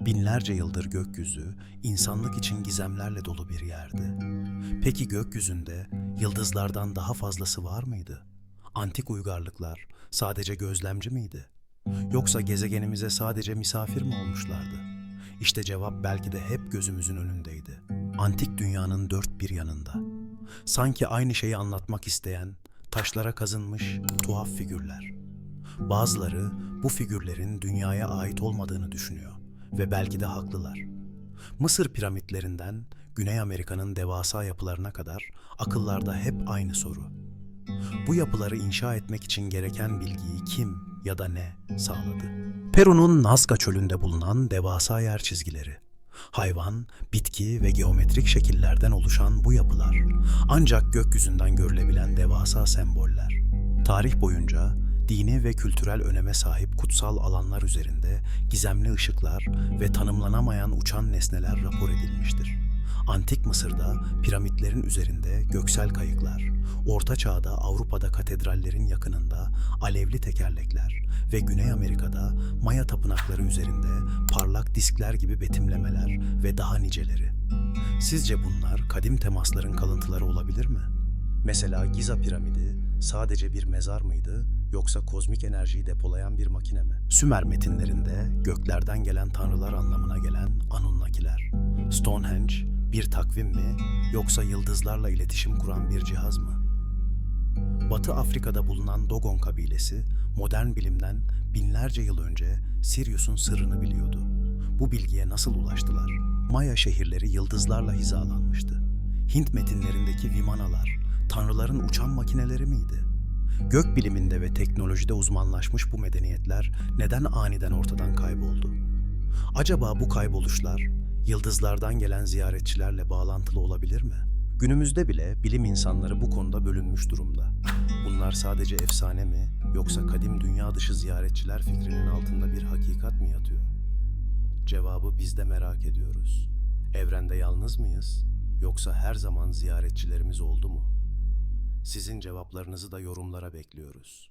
Binlerce yıldır gökyüzü insanlık için gizemlerle dolu bir yerdi. Peki gökyüzünde yıldızlardan daha fazlası var mıydı? Antik uygarlıklar sadece gözlemci miydi? Yoksa gezegenimize sadece misafir mi olmuşlardı? İşte cevap belki de hep gözümüzün önündeydi. Antik dünyanın dört bir yanında. Sanki aynı şeyi anlatmak isteyen, taşlara kazınmış tuhaf figürler. Bazıları bu figürlerin dünyaya ait olmadığını düşünüyor ve belki de haklılar. Mısır piramitlerinden Güney Amerika'nın devasa yapılarına kadar akıllarda hep aynı soru. Bu yapıları inşa etmek için gereken bilgiyi kim ya da ne sağladı? Peru'nun Nazca çölünde bulunan devasa yer çizgileri. Hayvan, bitki ve geometrik şekillerden oluşan bu yapılar ancak gökyüzünden görülebilen devasa semboller. Tarih boyunca dini ve kültürel öneme sahip kutsal alanlar üzerinde gizemli ışıklar ve tanımlanamayan uçan nesneler rapor edilmiştir. Antik Mısır'da piramitlerin üzerinde göksel kayıklar, Orta Çağ'da Avrupa'da katedrallerin yakınında alevli tekerlekler ve Güney Amerika'da Maya tapınakları üzerinde parlak diskler gibi betimlemeler ve daha niceleri. Sizce bunlar kadim temasların kalıntıları olabilir mi? Mesela Giza piramidi sadece bir mezar mıydı yoksa kozmik enerjiyi depolayan bir makine mi? Sümer metinlerinde göklerden gelen tanrılar anlamına gelen Anunnakiler. Stonehenge bir takvim mi yoksa yıldızlarla iletişim kuran bir cihaz mı? Batı Afrika'da bulunan Dogon kabilesi modern bilimden binlerce yıl önce Sirius'un sırrını biliyordu. Bu bilgiye nasıl ulaştılar? Maya şehirleri yıldızlarla hizalanmıştı. Hint metinlerindeki vimanalar tanrıların uçan makineleri miydi? Gök biliminde ve teknolojide uzmanlaşmış bu medeniyetler neden aniden ortadan kayboldu? Acaba bu kayboluşlar yıldızlardan gelen ziyaretçilerle bağlantılı olabilir mi? Günümüzde bile bilim insanları bu konuda bölünmüş durumda. Bunlar sadece efsane mi yoksa kadim dünya dışı ziyaretçiler fikrinin altında bir hakikat mi yatıyor? Cevabı biz de merak ediyoruz. Evrende yalnız mıyız yoksa her zaman ziyaretçilerimiz oldu mu? Sizin cevaplarınızı da yorumlara bekliyoruz.